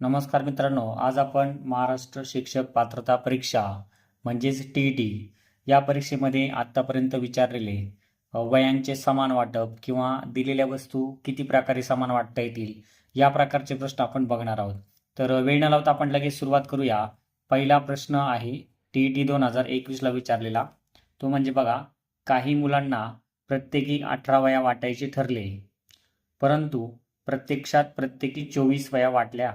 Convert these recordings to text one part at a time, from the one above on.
नमस्कार मित्रांनो आज आपण महाराष्ट्र शिक्षक पात्रता परीक्षा म्हणजेच टी ई या परीक्षेमध्ये आत्तापर्यंत विचारलेले वयांचे समान वाटप किंवा दिलेल्या वस्तू किती प्रकारे समान वाटता येतील या प्रकारचे प्रश्न आपण बघणार आहोत. तर वेळ न लावता आपण लगेच सुरुवात करूया. पहिला प्रश्न आहे टी ई दोन हजार एकवीसला विचारलेला. तो म्हणजे बघा काही मुलांना प्रत्येकी अठरा वया वाटायचे ठरले परंतु प्रत्यक्षात प्रत्येकी चोवीस वया वाटल्या.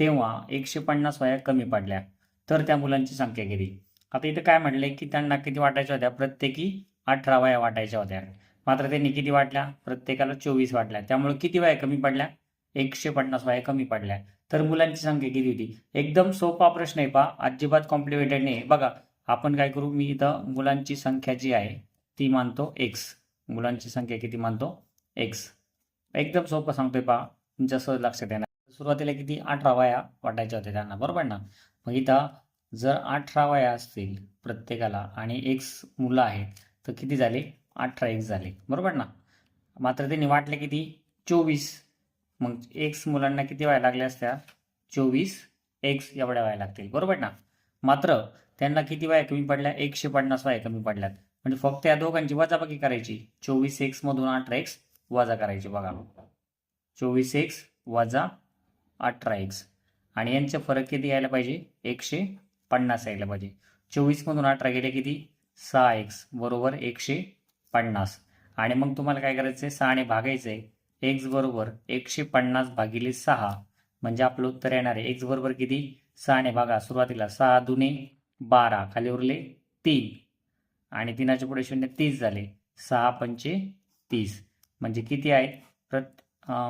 तेव्हा एकशे पन्नास वया कमी पडल्या. तर त्या मुलांची संख्या किती आता इथं काय म्हटलंय की त्यांना किती वाटायच्या होत्या? प्रत्येकी अठरा वया वाटायच्या होत्या. मात्र त्यांनी किती वाटल्या? प्रत्येकाला चोवीस वाटल्या. त्यामुळे किती वया कमी पडल्या? एकशे पन्नास वया कमी पडल्या. तर मुलांची संख्या किती होती? एकदम सोपा प्रश्न आहे पा अजिबात कॉम्प्लिकेटेड नाही. बघा आपण काय करू? मी इथं मुलांची संख्या जी आहे ती मानतो एक्स मुलांची संख्या किती मानतो? एक्स एकदम सोपं सांगतोय पा तुमच्या सहज लक्षात येणार. सुरुवातीला किती? अठरा वया वाटायच्या होत्या त्यांना बरोबर ना? मग इथं जर अठरा वया असतील प्रत्येकाला आणि एक्स मुलं आहेत तर किती झाले? अठरा एक्स झाले बरोबर ना? मात्र त्यांनी वाटले किती? चोवीस. मग एक्स मुलांना किती वया लागल्या असत्या? चोवीस एक्स एवढ्या व्हायला लागतील बरोबर ना? मात्र त्यांना किती वया कमी पडल्या? एकशे पन्नास वया कमी पडल्यात. म्हणजे फक्त या दोघांची वजाबाकी करायची. चोवीस एक्स मधून अठरा एक्स वजा करायची बघा. चोवीस एक्स वजा अठरा एक्स आणि यांचे फरक किती यायला पाहिजे? एकशे पन्नास यायला पाहिजे. चोवीसमधून अठरा गेले किती? सहा एक्स बरोबर एकशे पन्नास. आणि मग तुम्हाला काय करायचं आहे सहाने भागायचं आहे एक्स बरोबर एकशे पन्नास भागिले सहा. म्हणजे आपलं उत्तर येणार आहे. एक्स बरोबर किती? सहाने भागा. सुरुवातीला सहा दुने बारा. खाली उरले तीन. आणि तीनाच्या पुढे शून्य तीस झाले. सहा पंचे तीस. म्हणजे किती आहेत प्रत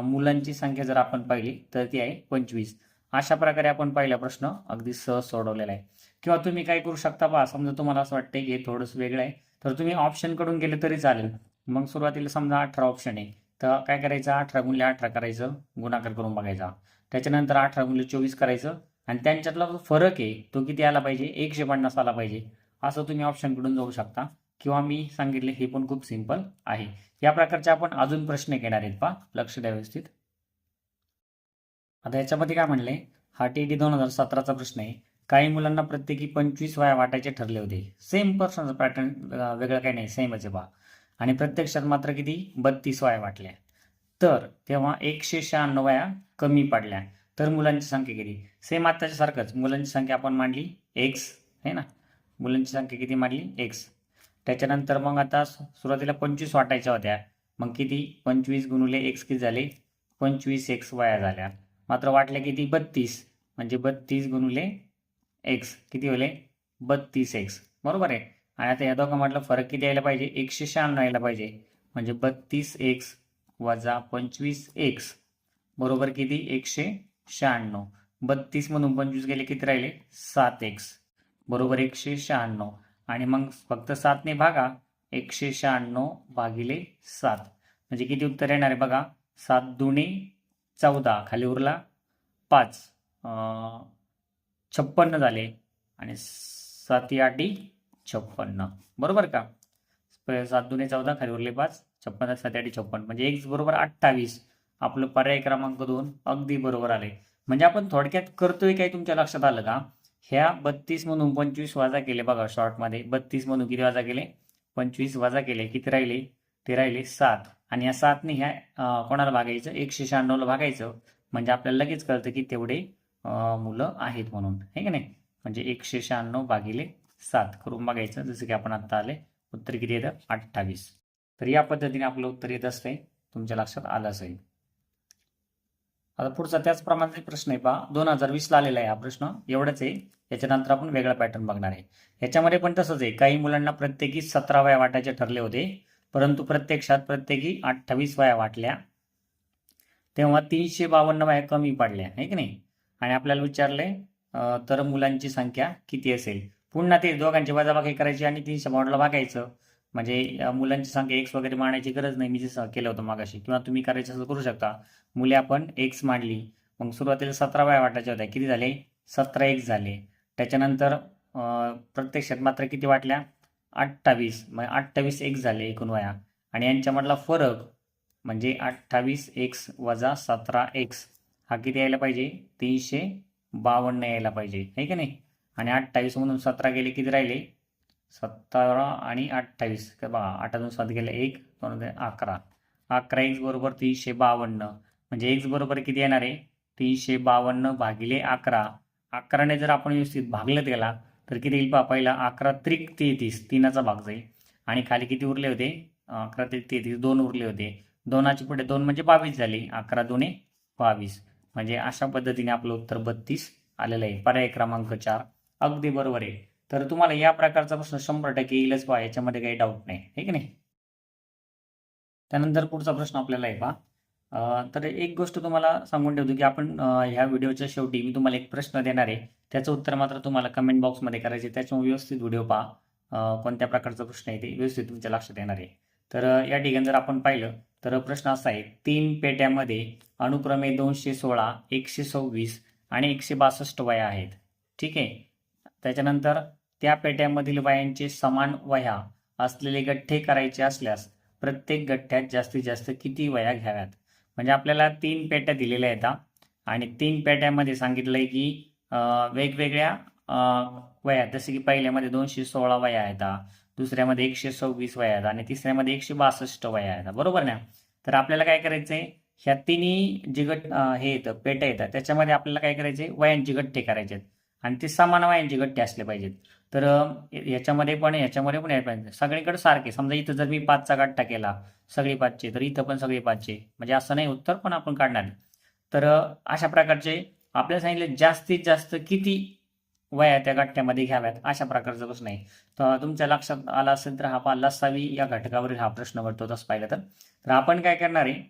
मुलांची संख्या जर आपण पाहिली तर ती आहे पंचवीस. अशा प्रकारे आपण पहिला प्रश्न अगदी सहज सोडवलेला आहे. किंवा तुम्ही काय करू शकता पहा समजा तुम्हाला असं वाटतंय की हे थोडंसं वेगळं आहे तर तुम्ही ऑप्शनकडून गेले तरी चालेल. मग सुरुवातीला समजा अठरा ऑप्शन आहे. तर काय करायचं? अठरा गुणले अठरा करायचं गुणाकार करून बघायचा. त्याच्यानंतर अठरा गुणले चोवीस करायचं. आणि त्यांच्यातला जो फरक आहे तो किती आला पाहिजे? एकशे पन्नास आला पाहिजे. असं तुम्ही ऑप्शनकडून जाऊ शकता. किंवा मी सांगितले हे पण खूप सिंपल आहे. या प्रकारचे आपण अजून प्रश्न घेणार आहेत पा लक्ष द्या व्यवस्थित. आता याच्यामध्ये काय म्हणले? हा टी डी दोन हजार सतराचा प्रश्न आहे. काही मुलांना प्रत्येकी पंचवीस वया वाटायचे ठरले होते. सेम पर्सनचा पॅटर्न वेगळं काही नाही. सेमच आहे बा आणि प्रत्यक्षात मात्र किती? बत्तीस वया वाटल्या. तर तेव्हा एकशे शहाण्णव वया कमी पडल्या. तर मुलांची संख्या किती? सेम आत्ताच्या सारखंच. मुलांची संख्या आपण मांडली एक्स आहे ना? मुलांची संख्या किती मांडली? एक्स त्याच्यानंतर मग आता सुरुवातीला पंचवीस वाटायच्या होत्या. मग किती? पंचवीस गुणुले एक्स किती झाले? पंचवीस एक्स वाया झाल्या. मात्र वाटल्या किती? बत्तीस. म्हणजे बत्तीस गुणुले एक्स. किती होले? बत्तीस एक्स. बरोबर आहे. आणि आता या दोघांमधला फरक किती यायला पाहिजे? एकशे शहाण्णव यायला पाहिजे. म्हणजे बत्तीस एक्स वजा पंचवीस एक्स. बरोबर किती? एकशे शहाण्णव. बत्तीसमधून पंचवीस गेले किती राहिले? सात एक्स. बरोबर एकशे शहाण्णव. आणि मग फक्त सातने भागा एकशे शहाण्णव भागिले सात. म्हणजे किती उत्तर येणार आहे बघा? सात दुणे चौदा. खाली उरला पाच. छप्पन्न झाले. आणि साती आठी छप्पन्न. बरोबर का? सात दुणे चौदा खाली उरले पाच. छप्पन्न सात आठी छप्पन्न. म्हणजे एक बरोबर अठ्ठावीस. आपलं पर्याय क्रमांक दोन अगदी बरोबर आले. म्हणजे आपण थोडक्यात करतोय काय तुमच्या लक्षात आलं का? ह्या बत्तीस मधून पंचवीस वाजा केले बघा शॉर्टमध्ये बत्तीस मधून किती वाजा केले? पंचवीस वाजा केले. किती राहिले? ते राहिले सात. आणि या सातने ह्या कोणाला भागायचं? एकशे शहाण्णवला भागायचं. म्हणजे आपल्याला लगेच कळतं की तेवढे मुलं आहेत म्हणून. आहे की नाही? म्हणजे एकशे शहाण्णव भागिले सात करून बघायचं. जसं की आपण आता आले. उत्तर किती येतं? अठ्ठावीस. तर या पद्धतीने आपलं उत्तर येत असतंय. तुमच्या लक्षात आलं असेल. आता पुढचा त्याचप्रमाणे प्रश्न आहे पहा. दोन हजार वीसला आलेला आहे हा प्रश्न. एवढंच आहे. याच्यानंतर आपण वेगळा पॅटर्न बघणार आहे. याच्यामध्ये पण तसंच आहे. काही मुलांना प्रत्येकी सतरा वया वाटायचे ठरले होते. परंतु प्रत्यक्षात प्रत्येकी अठ्ठावीस वया वाटल्या. तेव्हा तीनशे बावन्न वया कमी पडल्या. आहे की नाही? आणि आपल्याला विचारले तर मुलांची संख्या किती असेल? पुन्हा ते दोघांची वजाबाकी करायची आणि तीनशे बावन्नला भागायचं. म्हणजे मुलांची संख्या एक्स वगैरे मांडायची गरज नाही. मी जे केलं होतं मागाशी. किंवा तुम्ही करायचं असं करू शकता. मुले आपण एक्स मांडली. मग सुरुवातीला सतरा बाय वाटायच्या होत्या. किती झाले? सतरा एक्स झाले. त्याच्यानंतर प्रत्यक्षात मात्र किती वाटल्या? अठ्ठावीस. मग अठ्ठावीस एक्स झाले एकूण वया. आणि यांच्यामधला फरक म्हणजे अठ्ठावीस एक्स वजा सतरा एक्स हा किती यायला पाहिजे? तीनशे बावन्न यायला पाहिजे. आहे की नाही? आणि अठ्ठावीस म्हणून सतरा गेले किती राहिले? सतरा आणि अठ्ठावीस. का बघा आठातून सात गेले एक दोन अकरा. अकरा एक्स बरोबर तीनशे बावन्न. म्हणजे एक्स बरोबर किती येणार आहे? तीनशे बावन्न भागिले अकरा. अकराने जर आपण व्यवस्थित भागलं गेला तर किती येईल पहा पहिला अकरा त्रिक तेहतीस तीनाचा भाग जाईल. आणि खाली किती उरले होते? अकरा त्रिक तेहतीस दोन उरले होते. दोनाचे पुढे दोन म्हणजे बावीस झाले. अकरा दोन्ही बावीस. म्हणजे अशा पद्धतीने आपलं उत्तर बत्तीस आलेलं आहे. पर्याय क्रमांक चार. अगदी बरोबर आहे. तर तुम्हाला या प्रकारचा प्रश्न शंभर टक्के येईलच पहा याच्यामध्ये काही डाऊट नाही. ठीक आहे नाही? त्यानंतर पुढचा प्रश्न आपल्याला आहे पहा तर एक गोष्ट तुम्हाला सांगून ठेवतो की आपण ह्या व्हिडिओच्या शेवटी मी तुम्हाला एक प्रश्न देणार आहे. त्याचं उत्तर मात्र तुम्हाला कमेंट बॉक्समध्ये करायचे त्याच्यामुळे व्यवस्थित व्हिडिओ पहा. कोणत्या प्रकारचा प्रश्न आहे ते व्यवस्थित तुमच्या लक्षात येणार आहे. तर या ठिकाणी जर आपण पाहिलं तर प्रश्न असा आहे तीन पेट्यामध्ये अनुक्रमे दोनशे सोळा एकशे सव्वीस आणि एकशे बासष्ट वया आहेत. ठीक आहे? त्याच्यानंतर त्या पेट्यामधील वयांचे समान वह्या असलेले गठ्ठे करायचे असल्यास प्रत्येक गठ्ठ्यात जास्तीत जास्त किती वया घ्याव्यात? म्हणजे आपल्याला तीन पेट्या दिलेल्या आहेत आणि तीन पेट्यामध्ये सांगितलंय की वेगवेगळ्या वया जसे की पहिल्यामध्ये दोनशे सोळा वया आहेत दुसऱ्यामध्ये एकशे सव्वीस वया आहेत आणि तिसऱ्यामध्ये एकशे बासष्ट वया आहेत बरोबर ना? तर आपल्याला काय करायचंय? ह्या तिन्ही जे गट हे येतं पेट्या येतात त्याच्यामध्ये आपल्याला काय करायचे वयांचे गठ्ठे करायचे आहेत आणि ते समान वयांचे गठ्ठे असले पाहिजेत. तर याच्यामध्ये पण याच्यामध्ये पण यायला पाहिजे सगळीकडे सारखे. समजा इथं जर मी पाचचा गठ्ठा केला सगळे पाचचे तर इथं पण सगळे पाचचे. म्हणजे असं नाही उत्तर पण आपण काढणार आहे. तर अशा प्रकारचे आपल्याला सांगितले जास्तीत जास्त किती वया त्या गाठ्यामध्ये घ्याव्यात? अशा प्रकारचं प्रश्न आहे. तर तुमच्या लक्षात आला असेल तर हा पा लसावी या घटकावरील हा प्रश्न पडतो तसं पाहिलं तर. तर आपण काय करणार आहे?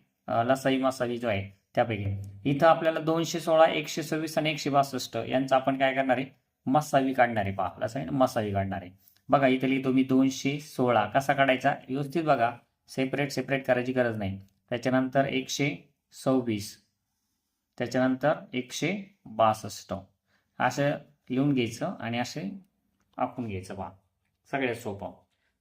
लसावी मसावी जो आहे त्यापैकी. इथं आपल्याला दोनशे सोळा एकशे सव्वीस आणि एकशे बासष्ट यांचं आपण काय करणार आहे? मसावी काढणारे पहा पहा आहे मसावी काढणारे. बघा इथे लिहितो मी दोनशे सोळा कसा काढायचा? व्यवस्थित बघा. सेपरेट सेपरेट करायची गरज नाही. त्याच्यानंतर एकशे सव्वीस. त्याच्यानंतर एकशे बासष्ट. असं लिहून घ्यायचं आणि असे आखून घ्यायचं पहा. सगळ्यात सोपं.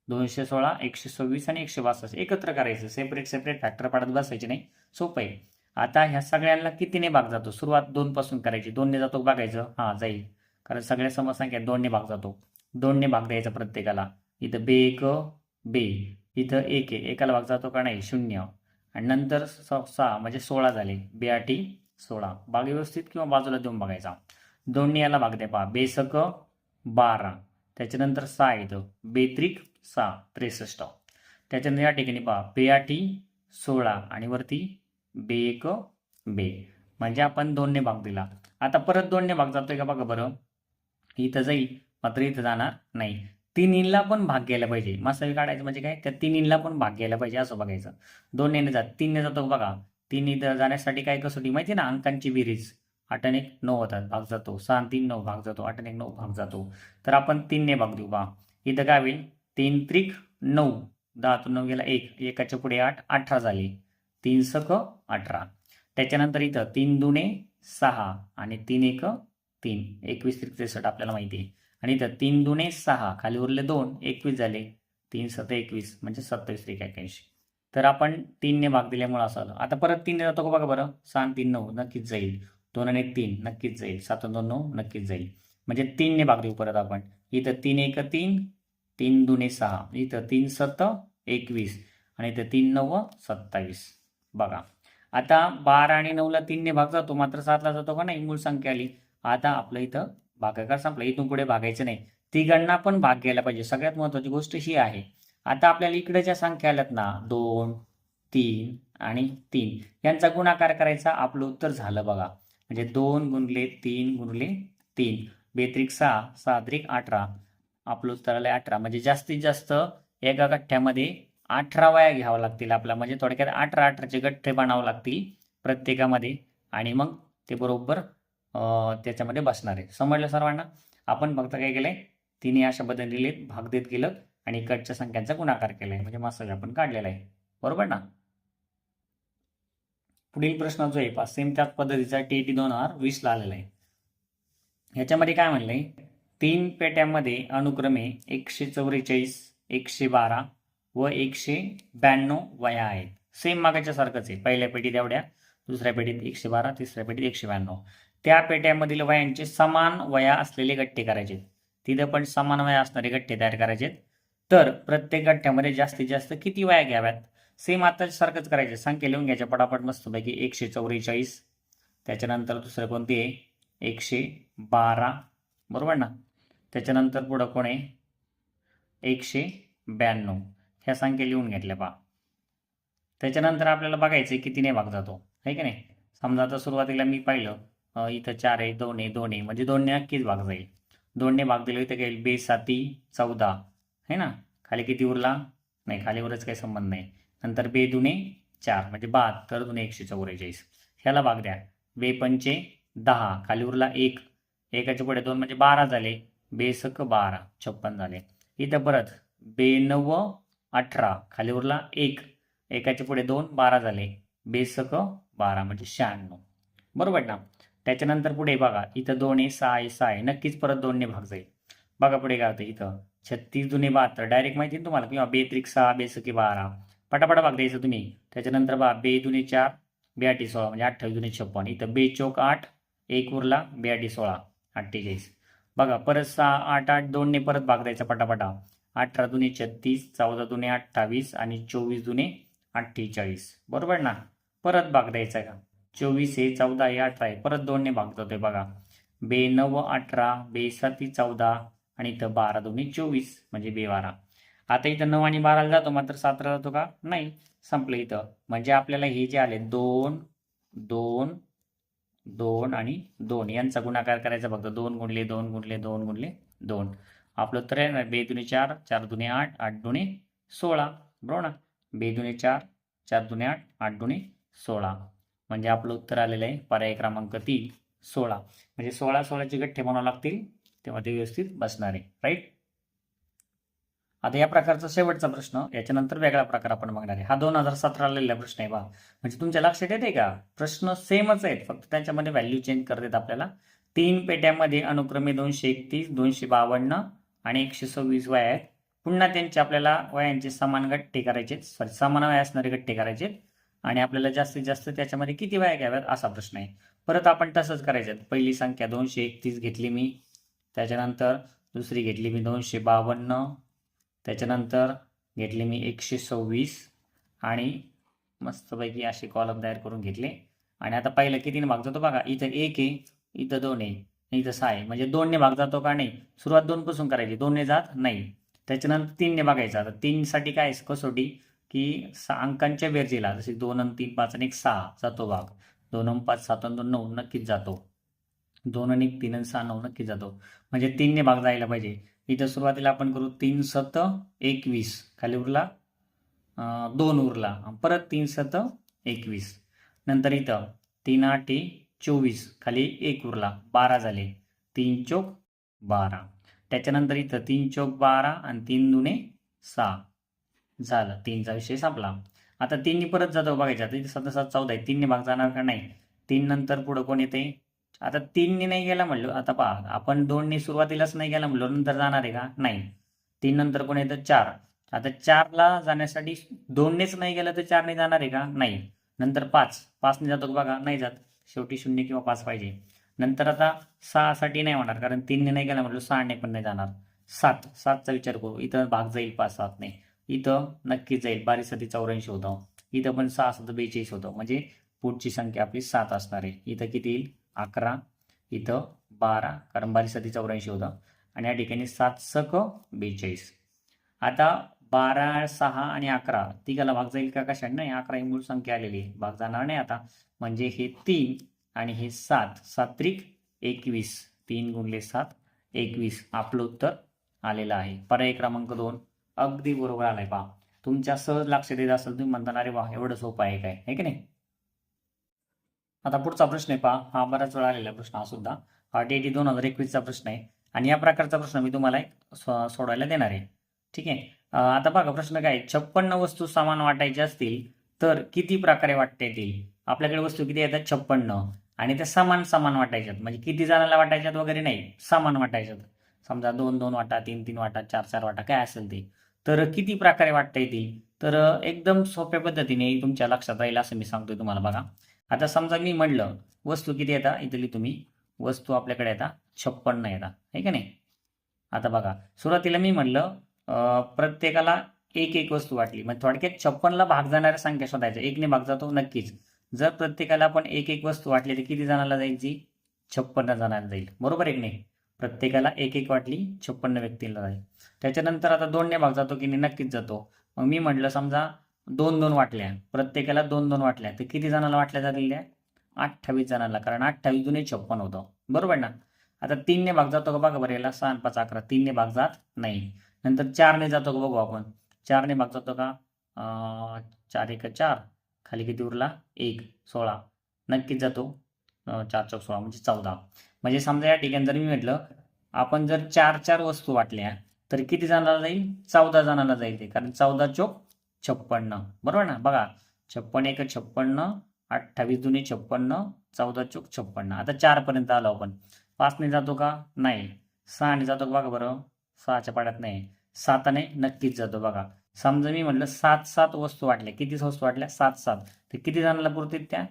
दोनशे सोळा एकशे सव्वीस आणि एकशे बासष्ट. एकत्र करायचं. सेपरेट सेपरेट फॅक्टर पाडत बसायचे नाही. सोपं आहे. आता ह्या सगळ्यांना कितीने भाग जातो? सुरुवात दोनपासून करायची. दोनने जातो बघायचं. हां जाईल. कारण सगळ्या समसंख्या दोनने भाग जातो. दोनने भाग द्यायचा प्रत्येकाला. इथं बे एक बे. इथं एक एकाला भाग जातो का नाही? शून्य. आणि नंतर स- सहा म्हणजे सोळा झाले. बे आठी सोळा. भाग व्यवस्थित किंवा बाजूला देऊन बघायचा. दोन्ही याला भाग द्या पहा. बेसक बारा. त्याच्यानंतर सहा येतं बेत्रिक सहा त्रेसष्ट. त्याच्यानंतर या ठिकाणी पहा. बेआठी सोळा. आणि वरती बे एक बे. म्हणजे आपण दोनने भाग दिला. आता परत दोनने भाग जातोय का बघा बरं? इथं जाईल मात्र इथं जाणार नाही. तिन्हीला पण भाग घ्यायला पाहिजे. मासावी काढायचं म्हणजे काय? त्या तिन्हीला पण भाग घ्यायला पाहिजे असं बघायचं. दोनने जात तीनने जातो बघा. तीन इथं जाण्यासाठी काय कसोटी माहिती ना? अंकांची बेरीज. आठ आणि एक नऊ होतात भाग जातो. सहा तीन नऊ भाग जातो. आठ आणि एक नऊ भाग जातो. तर आपण तीनने भाग देऊ बा इथं काय होईल? तीन त्रिक नऊ. दहातून नऊ गेला एक. एकाच्या पुढे आठ अठरा झाले. तीन सक अठरा. त्याच्यानंतर इथं तीन दुने सहा आणि तीन एक तीन. एकवीस त्रेसष्ट आपल्याला माहिती आहे. आणि इथं तीन दुने सहा खाली उरले दोन एकवीस झाले. तीन सत एकवीस म्हणजे सत्तावीस त्रिक एक्याऐंशी तर आपण तीनने भाग दिल्यामुळे असं आलं आता परत तीनने जातो का बघा बरं? सहा तीन नऊ नक्कीच जाईल. दोन आणि तीन नक्कीच जाईल. सात दोन नऊ नक्कीच जाईल. म्हणजे तीनने भाग देऊ परत आपण. इथं तीन एक तीन तीन दुने सहा. इथं तीन सत एकवीस. आणि इथं तीन नऊ सत्तावीस. बघा. आता बारा आणि नऊला तीनने भाग जातो. मात्र सातला जातो का नाही? मूळ संख्या आली. आता आपलं इथं भागाकार संपला. इथून पुढे भागायचं नाही. तिघांना पण भाग घ्यायला पाहिजे. सगळ्यात महत्वाची गोष्ट ही आहे. आता आपल्याला इकडे ज्या संख्या आल्यात ना दोन तीन आणि तीन. यांचा गुणाकार करायचा. आपलं उत्तर झालं बघा. म्हणजे दोन गुणले तीन गुणले तीन. बेत्रिक सहा सहाद्रिक अठरा. आपलं उत्तर आलं अठरा. म्हणजे जास्तीत जास्त एका गठ्ठ्यामध्ये अठरा वया घ्यावं लागतील आपल्या. म्हणजे थोडक्यात अठरा अठराचे गठ्ठे बनावं लागतील प्रत्येकामध्ये. आणि मग ते बरोबर त्याच्यामध्ये बसणार आहे. समजलं सर्वांना? आपण फक्त काय केलंय? तिने अशा बदल लिहिलेत, भाग देत गेलं आणि कटच्या संख्यांचा गुणाकार केलाय. म्हणजे मासाज आपण काढलेला आहे. बरोबर ना? पुढील प्रश्न जो आहे पा सेम त्याच पद्धतीचा टी टी दोन हजार वीस ला आलेला आहे. ह्याच्यामध्ये काय म्हणलंय? तीन पेट्यामध्ये अनुक्रमे एकशे चौवेचाळीस एकशे बारा व एकशे ब्याण्णव वया आहेत. सेम मागाच्या सारखंच आहे. पहिल्या पेटीत एवढ्या दुसऱ्या पेटीत एकशे बारा तिसऱ्या पेटीत एकशे ब्याण्णव. त्या पेट्यामधील वयांचे समान वया असलेले गट्टे करायचे. तिथं पण समान वया असणारे गट्टे तयार करायचे. तर प्रत्येक गट्ट्यामध्ये जास्तीत जास्त किती वया घ्याव्यात? सेम आता सारखंच करायचे. संख्या लिहून घ्यायच्या पटापट मस्तपैकी. एकशे चौवेचाळीस. त्याच्यानंतर दुसरं कोणते? आहे एकशे बारा. बरोबर ना? त्याच्यानंतर पुढं कोण आहे? एकशे ब्याण्णव. ह्या संख्या लिहून घेतल्या पा त्याच्यानंतर आपल्याला बघायचं आहे कितीने भाग जातो आहे की नाही? समजा आता सुरुवातीला मी पाहिलं. इथं चार आहे दोन आहे दोन आहे. म्हणजे दोनने नक्कीच भाग जाईल. दोनने भाग दिले इथं काही बे साती चौदा. है ना? खाली किती उरला? नाही खालीवरच काही संबंध नाही. नंतर बे दुने चार. म्हणजे बहात्तर दुने एकशे चौवेचाळीस. ह्याला भाग द्या. बे पंचे दहा. खाली उरला एक. एकाच्या पुढे दोन म्हणजे बारा झाले. बेसक बारा. छप्पन झाले. इथं परत बे नव अठरा. खाली उरला एक. एकाच्या पुढे दोन बारा झाले. बेसक बारा. म्हणजे शहाण्णव. बरोबर ना? त्याच्यानंतर पुढे बघा इथं दोन आहे सहा आहे सहा आहे. नक्कीच परत दोनने भाग जाईल. बघा पुढे काय होतं इथं. छत्तीस दुने बहात्तर. डायरेक्ट माहिती आहे ना तुम्हाला? किंवा बेत्रिक सहा बेसकी बारा. पटापटा भाग द्यायचं तुम्ही. त्याच्यानंतर बघा बे दुने चार बेआटी सोळा म्हणजे अठ्ठावीस दुने छप्पन. इथं बे चौक आठ एक उरला बेआटी सोळा अठ्ठेचाळीस. बघा परत सहा आठ आठ दोनने परत भाग द्यायचा पटापटा. अठरा दुने छत्तीस चौदा दुने अठ्ठावीस आणि चोवीस दुने अठ्ठेचाळीस. बरोबर ना? परत भाग द्यायचा का? चोवीस हे चौदा हे अठरा आहे. परत दोनने भाग जातोय बघा. बे नऊ अठरा बे साती चौदा आणि इथं बारा दोन्ही चोवीस म्हणजे बे बारा. आता इथं नऊ आणि बाराला जातो मात्र सातरा जातो का? नाही. संपलं इथं. म्हणजे आपल्याला हे जे आले दोन दोन दोन आणि दोन. यांचा गुणाकार करायचा फक्त. दोन गुणले दोन गुणले दोन गुणले दोन. आपलं उत्तर आहे ना बे दुने चार चार दुने आठ आठ दुने सोळा. बरोबर ना? बे दुने चार चार दुने आठ आठ दुने सोळा. म्हणजे आपलं उत्तर आलेलं आहे. पर्याय क्रमांक तीन सोळा. म्हणजे सोळा सोळाचे गठ्ठे म्हणावं लागतील तेव्हा ते व्यवस्थित बसणार आहे. राईट आता या प्रकारचा शेवटचा प्रश्न याच्यानंतर वेगळा प्रकार आपण बघणार आहे. हा दोन हजार सतरा आलेला प्रश्न आहे बा. म्हणजे तुमच्या लक्षात येते का? प्रश्न सेमच आहेत फक्त त्यांच्यामध्ये व्हॅल्यू चेंज करतात आपल्याला. तीन पेट्यामध्ये अनुक्रमे दोनशे एकतीस दोनशे बावन्न आणि एकशे सव्वीस वया आहेत. पुन्हा त्यांचे आपल्याला वयांचे समान गट्टे करायचे सॉरी समान वय असणारे गट्टे करायचे आणि आपल्याला जास्तीत जास्त त्याच्यामध्ये किती वया घ्याव्यात असा प्रश्न आहे. परत आपण तसंच करायचं पहिली संख्या दोनशे एकतीस घेतली मी. त्याच्यानंतर दुसरी घेतली मी दोनशे बावन्न. त्याच्यानंतर घेतली मी एकशे सव्वीस. आणि मस्तपैकी असे कॉलम तयार करून घेतले. आणि आता पहिलं कितीने भाग जातो बघा. इथं एक आहे इथं दोन आहे इथं सहा आहे. म्हणजे दोनने भाग जातो का नाही? सुरुवात दोनपासून करायची. दोनने जात नाही. त्याच्यानंतर तीनने बघायचं. आता तीनसाठी काय आहे? कसोटी. की सहा अंकांच्या बेरजेला जसे दोन आणि तीन पाच आणि एक सहा जातो भाग. दोन आणि पाच सात आणि दोन नऊ नक्कीच जातो. दोन आणि एक तीन आणि सहा नऊ नक्कीच जातो. म्हणजे तीनने भाग जायला पाहिजे. इथं सुरुवातीला आपण करू तीन सत एकवीस खाली उरला दोन उरला. परत तीन सत एकवीस नंतर इथं तीन आठ चोवीस. खाली एक उरला. बारा झाले. तीन चौक बारा. त्याच्यानंतर इथं तीन चौक बारा आणि तीन दुने सहा. झालं. तीनचा विषय संपला. आता तीननी परत जातो बघायचं. आता सध्या सात चौदा आहे. तीनने भाग जाणार का नाही? तीन नंतर पुढं कोण येते आता तीनने नाही गेला म्हणलो. आता पहा आपण दोनने सुरुवातीलाच नाही गेला म्हणलो. नंतर जाणार आहे का? नाही. तीन नंतर कोण येतं? चार. आता चारला जाण्यासाठी दोननेच नाही गेलं तर चारने जाणार आहे का? नाही. नंतर पाच. पाचने जातो बघा? नाही जात. शेवटी शून्य किंवा पाच पाहिजे. नंतर आता सहासाठी नाही होणार. कारण तीनने नाही गेला म्हणलो. सहाने पण नाही जाणार. सात. सातचा विचार करू. इथं भाग जाईल पाच सातने. इथं नक्कीच जाईल. बारीकसाठी चौऱ्याऐंशी होतं. इथं पण सहा सात बेचाळीस होतं. म्हणजे पुढची संख्या आपली सात असणार आहे. इथं किती येईल? अकरा. इथं बारा. कारण बारीकसाठी चौऱ्याऐंशी होतं. आणि या ठिकाणी सात सक बेचाळीस. आता बारा सहा आणि अकरा तिघाला भाग जाईल का कशा नाही अकरा ही मूळ संख्या आलेली आहे. भाग जाणार नाही आता. म्हणजे हे तीन आणि हे सात. सात्रिक एकवीस. तीन गुणले सात एकवीस. आपलं उत्तर आलेलं आहे. पर्याय क्रमांक दोन. अगदी बरोबर आलाय पहा. तुमच्या सहज लक्ष देत असेल तुम्ही म्हणताना अरे वा एवढं सोपं आहे काय? आहे की नाही? आता पुढचा प्रश्न आहे पहा. हा बराच वेळा आलेला प्रश्न हा सुद्धा. हा एटी दोन हजार एकवीसचा प्रश्न आहे. आणि या प्रकारचा प्रश्न मी तुम्हाला एक सोडवायला देणार आहे. ठीक आहे? आता बघा प्रश्न काय छप्पन्न वस्तू समान वाटायच्या असतील तर किती प्रकारे वाटता येतील? आपल्याकडे वस्तू किती येतात? छप्पन्न. आणि त्या समान समान वाटायच्यात. म्हणजे किती जणांना वाटायच्यात वगैरे नाही. समान वाटायच्यात. समजा दोन दोन वाटा तीन तीन वाटा चार चार वाटा काय असेल ते. तर किती प्रकारे वाटता येतील तर एकदम सोप्या पद्धतीने तुमच्या लक्षात राहील असं मी सांगतोय तुम्हाला बघा. आता समजा मी म्हणलं वस्तू किती येतात इथली तुम्ही. वस्तू आपल्याकडे येतात छप्पन्न येतात आहे का नाही? आता बघा सुरुवातीला मी म्हणलं प्रत्येकाला एक एक वस्तू वाटली. म्हणजे थोडक्यात छप्पनला भाग जाणाऱ्या संख्या शोधायच्या. एकने भाग जातो नक्कीच. जर प्रत्येकाला आपण एक एक वस्तू वाटली तर किती जणांना जाईल जी? छप्पन्न जणांना जाईल. बरोबर एक नाही? प्रत्येकाला एक एक वाटली छप्पन्न व्यक्तीला जाईल त्याच्यानंतर आता दोनने भाग जातो की नाही नक्कीच जातो. मग मी म्हटलं समजा दोन दोन वाटल्या. प्रत्येकाला दोन दोन वाटल्या. तर किती जणांना वाटल्या झालेल्या आहे अठ्ठावीस जणांना कारण अठ्ठावीस जुने छप्पन होतं. बरोबर ना? आता तीनने भाग जातो का? बघा बरं याला सहा पाच अकरा. तीनने भाग जात नाही. नंतर चारने जातो का? बघू आपण. चारने भाग जातो का? चार एक चार. खाली किती उरला? एक. सोळा. नक्कीच जातो. चार चौक सोळा म्हणजे चौदा. म्हणजे समजा या ठिकाणी जर मी म्हटलं आपण जर चार चार वस्तू वाटल्या तर किती जणाला जाईल? चौदा जणाला जाईल ते. कारण चौदा चोक छप्पन्न. बरोबर ना? बघा. छप्पन एक छप्पन्न अठ्ठावीस दुने छप्पन्न चौदा चोक छप्पन्न. आता चार पर्यंत आलो आपण. पाचने जातो का? नाही. सहाने जातो का? बघा बरं. सहाच्या पाड्यात नाही. साताने नक्कीच जातो बघा. समजा मी म्हटलं सात सात वस्तू वाटल्या. किती वस्तू वाटल्या? सात सात. तर किती जणांना पुरतील त्या?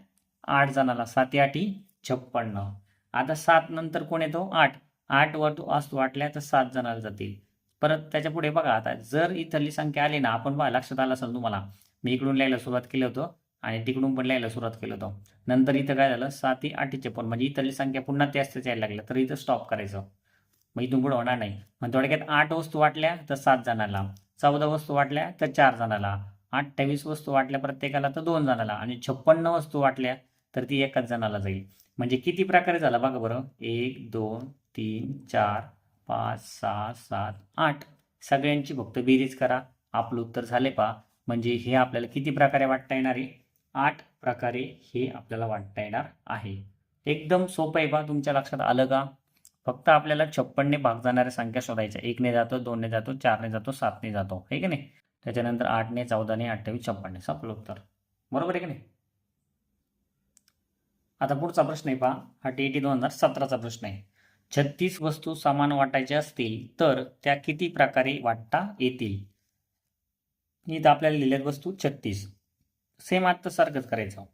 आठ जणाला. सात आठी छप्पन्न. आता सात नंतर कोण येतो? आठ. आठ वस्तू असतो वाटल्या तर सात जणांना जातील. परत त्याच्या पुढे बघा आता जर इथली संख्या आली ना आपण बघा लक्षात आलं असेल तुम्हाला. मी इकडून लिहायला सुरुवात केली होतं आणि तिकडून पण लिहायला सुरुवात केलं होतं. नंतर इथं काय झालं? सात आठचे पण म्हणजे इथली संख्या पुन्हा त्याच त्याच यायला लागल्या. तर इथं स्टॉप करायचं. मग इथून पुढे होणार नाही. मग थोडक्यात आठ वस्तू वाटल्या तर सात जणाला. चौदा वस्तू वाटल्या तर चार जणाला. अठ्ठावीस वस्तू वाटल्या प्रत्येकाला तर दोन जणाला. आणि छप्पन्न वस्तू वाटल्या तर ती एकाच जणाला जाईल. म्हणजे किती प्रकारे झाला? बघा बरं. एक दोन तीन चार पाच सहा सात आठ. सगळ्यांची फक्त बेरीज करा. आपलं उत्तर झाले पा म्हणजे हे आपल्याला किती प्रकारे वाटता येणार आहे? आठ प्रकारे हे आपल्याला वाटता येणार आहे. एकदम सोपं आहे बा तुमच्या लक्षात आलं का? फक्त आपल्याला छप्पनने भाग जाणाऱ्या संख्या शोधायच्या. एकने जातो दोनने जातो चारने जातो सातने जातो. हे की नाही? त्याच्यानंतर आठने चौदाने अठ्ठावीस छप्पनने. संपलं उत्तर. बरोबर आहे की नाही? आता पुढचा प्रश्न आहे पहा. हा टी टी दोन हजार सतराचा प्रश्न आहे. छत्तीस वस्तू समान वाटायच्या असतील तर त्या किती प्रकारे वाटता येतील? इथं आपल्याला लिहिल्यात वस्तू छत्तीस. सेम आता सारखंच करायचं.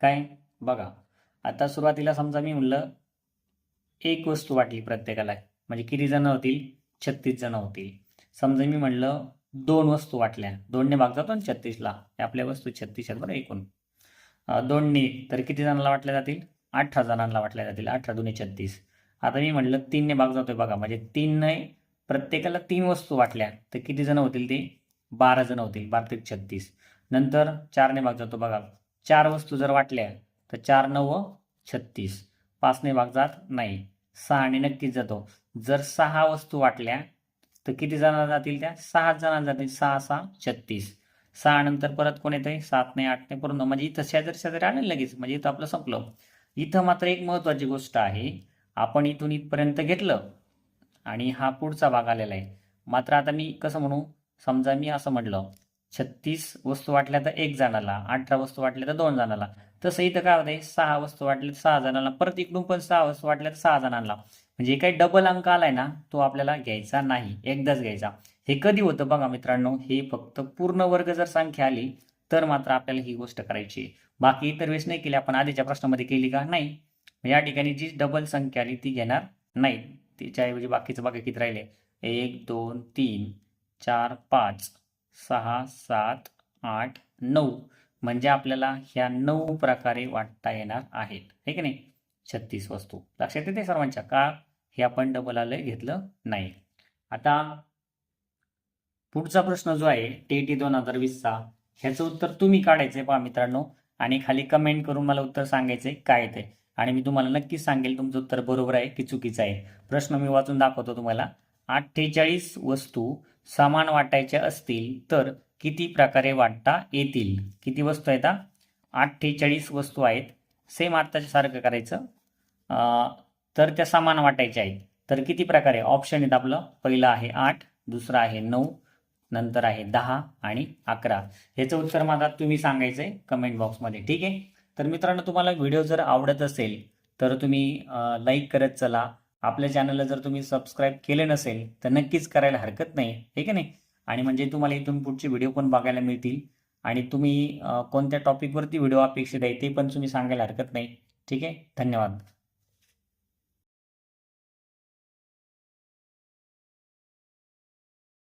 काय? बघा. आता सुरुवातीला समजा मी म्हणलं एक वस्तू वाटली प्रत्येकाला. म्हणजे किती जण होतील? छत्तीस जण होतील. समजा मी म्हणलं दोन वस्तू वाटल्या. दोनने भाग जातो ना छत्तीसला. आपल्या वस्तू छत्तीस आहेत बरं एकूण. अं, दोनने तर किती जणांना वाटल्या जातील? अठरा जणांना वाटल्या जातील. अठरा दोन्ही छत्तीस. आता मी म्हणलं तीनने भाग जातोय बघा. म्हणजे तीनने प्रत्येकाला तीन वस्तू वाटल्या. तर किती जण होतील ते? बारा जण होतील. बारा ते छत्तीस. नंतर चारने भाग जातो बघा. चार वस्तू जर वाटल्या तर चार नव छत्तीस. पाचने भाग जात नाही. सहाने नक्कीच जातो. जर सहा वस्तू वाटल्या तर किती जणांना जातील त्या? सहा जणांना जातील. सहा सहा छत्तीस. सहा नंतर परत कोण आहे सात नाही आठ नाही पूर्ण. म्हणजे इथं शेजारी शेजारी आले लगेच. म्हणजे इथं आपलं संपलं. इथं मात्र एक महत्वाची गोष्ट आहे. आपण इथून इथपर्यंत घेतलं आणि हा पुढचा भाग आलेला आहे. मात्र आता मी कसं म्हणू? समजा मी असं म्हटलं छत्तीस वस्तू वाटल्या तर एक जणाला अठरा वस्तू वाटल्या तर दोन जणाला. तसं इथं काय होतंय? सहा वस्तू वाटल्या तर सहा जणांना परत इकडून पण सहा वस्तू वाटल्या तर सहा जणांना. म्हणजे काही डबल अंक आलाय ना तो आपल्याला घ्यायचा नाही. एकदाच घ्यायचा. हे कधी होतं बघा मित्रांनो? हे फक्त पूर्ण वर्ग जर संख्या आली तर मात्र आपल्याला ही गोष्ट करायची आहे. बाकी इतर वेळेस नाही केली आपण आधीच्या प्रश्नामध्ये केली का? नाही. या ठिकाणी जी डबल संख्या आली ती घेणार नाही. तिच्याऐवजी बाकीचं बाकी किती राहिले? एक दोन तीन चार पाच सहा सात आठ नऊ. म्हणजे आपल्याला ह्या नऊ प्रकारे वाटता येणार आहेत. हे की नाही? छत्तीस वस्तू. लक्षात येते सर्वांच्या का? हे आपण डबल आलं घेतलं नाही. आता पुढचा प्रश्न जो आहे टी टी दोन हजार वीसचा ह्याचं उत्तर तुम्ही काढायचंय पहा मित्रांनो. आणि खाली कमेंट करून मला उत्तर सांगायचंय काय ते. आणि मी तुम्हाला नक्कीच सांगेल तुमचं उत्तर बरोबर आहे की चुकीचं आहे. प्रश्न मी वाचून दाखवतो तुम्हाला. अठ्ठेचाळीस वस्तू समान वाटायच्या असतील तर किती प्रकारे वाटता येतील? किती वस्तू आहेत अठ्ठेचाळीस वस्तू आहेत. सेम आत्ताच्या सारखं करायचं. तर त्या समान वाटायच्या आहेत. तर किती प्रकारे? ऑप्शन आहेत आपलं. पहिलं आहे आठ दुसरं आहे नऊ नंतर आहे दहा आणि अकरा. ह्याचं उत्तर मला तुम्ही सांगायचं आहे कमेंट बॉक्समध्ये ठीक आहे? तर मित्रांनो तुम्हाला व्हिडिओ जर आवडत असेल तर तुम्ही लाईक करत चला. आपल्या चॅनलला जर तुम्ही सबस्क्राईब केले नसेल तर नक्कीच करायला हरकत नाही ठीक आहे नाही? आणि म्हणजे तुम्हाला इथून पुढचे व्हिडिओ पण बघायला मिळतील. आणि तुम्ही कोणत्या टॉपिकवरती व्हिडिओ अपेक्षित आहे ते पण तुम्ही सांगायला हरकत नाही ठीक आहे? धन्यवाद.